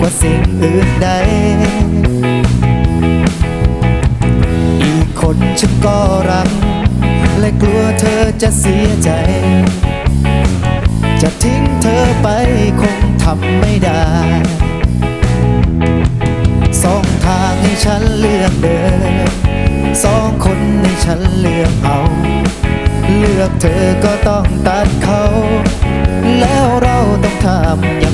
กว่าสิ่งอื่นใด อีกคนฉันก็รัก และกลัวเธอจะเสียใจ จะทิ้งเธอไปคงทำไม่ได้ สองทางให้ฉันเลือกเดิน สองคนให้ฉันเลือกเอาเลือกเธอก็ต้องตัดเขา แล้วเราต้องทำ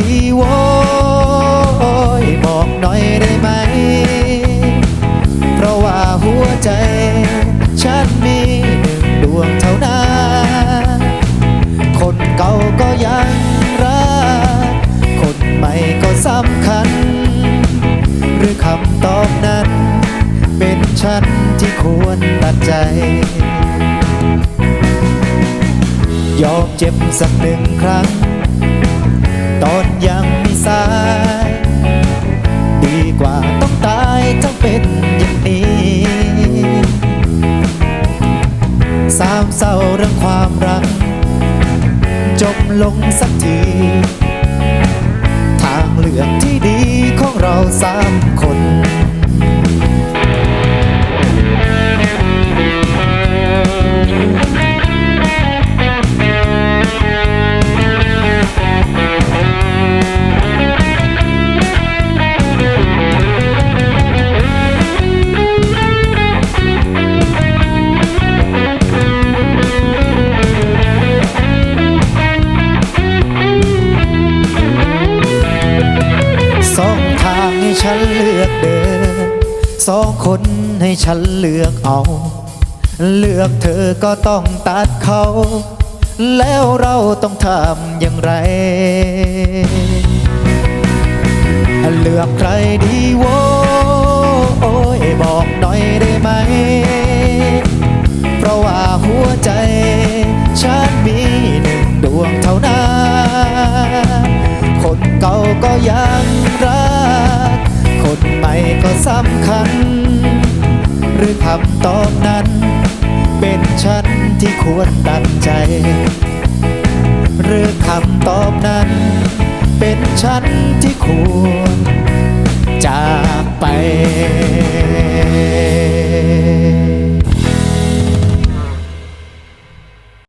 ดีโว้ยบอกหน่อยได้ไหม เพราะว่าหัวใจ ฉันมีหนึ่งดวงเท่านั้นคนเก่าก็ยังรัก คนใหม่ก็สำคัญ หรือคำตอบนั้น เป็นฉันที่ควรตัดใจยอมเจ็บสักหนึ่งครั้ง ยังไม่สาย ดีกว่าต้องตายทั้งเป็นอย่างนี้สามเศร้าเรื่องความรัก จบลงสักที ทางเลือกที่ดีของเราสามคน ฉันเลือกเดิน สองคนให้ฉันเลือกเอา เลือกเธอก็ต้องตัดเขา แล้วเราต้องทำอย่างไร เลือกใครดีโว้ยบอกหน่อยได้ไหม เพราะว่าหัวใจ ฉันมีหนึ่งดวงเท่านั้น คนเก่าก็ยัง ตอบนั้น เป็นฉันที่ควรตัดใจ หรือคำตอบนั้น เป็นฉันที่ควรจากไป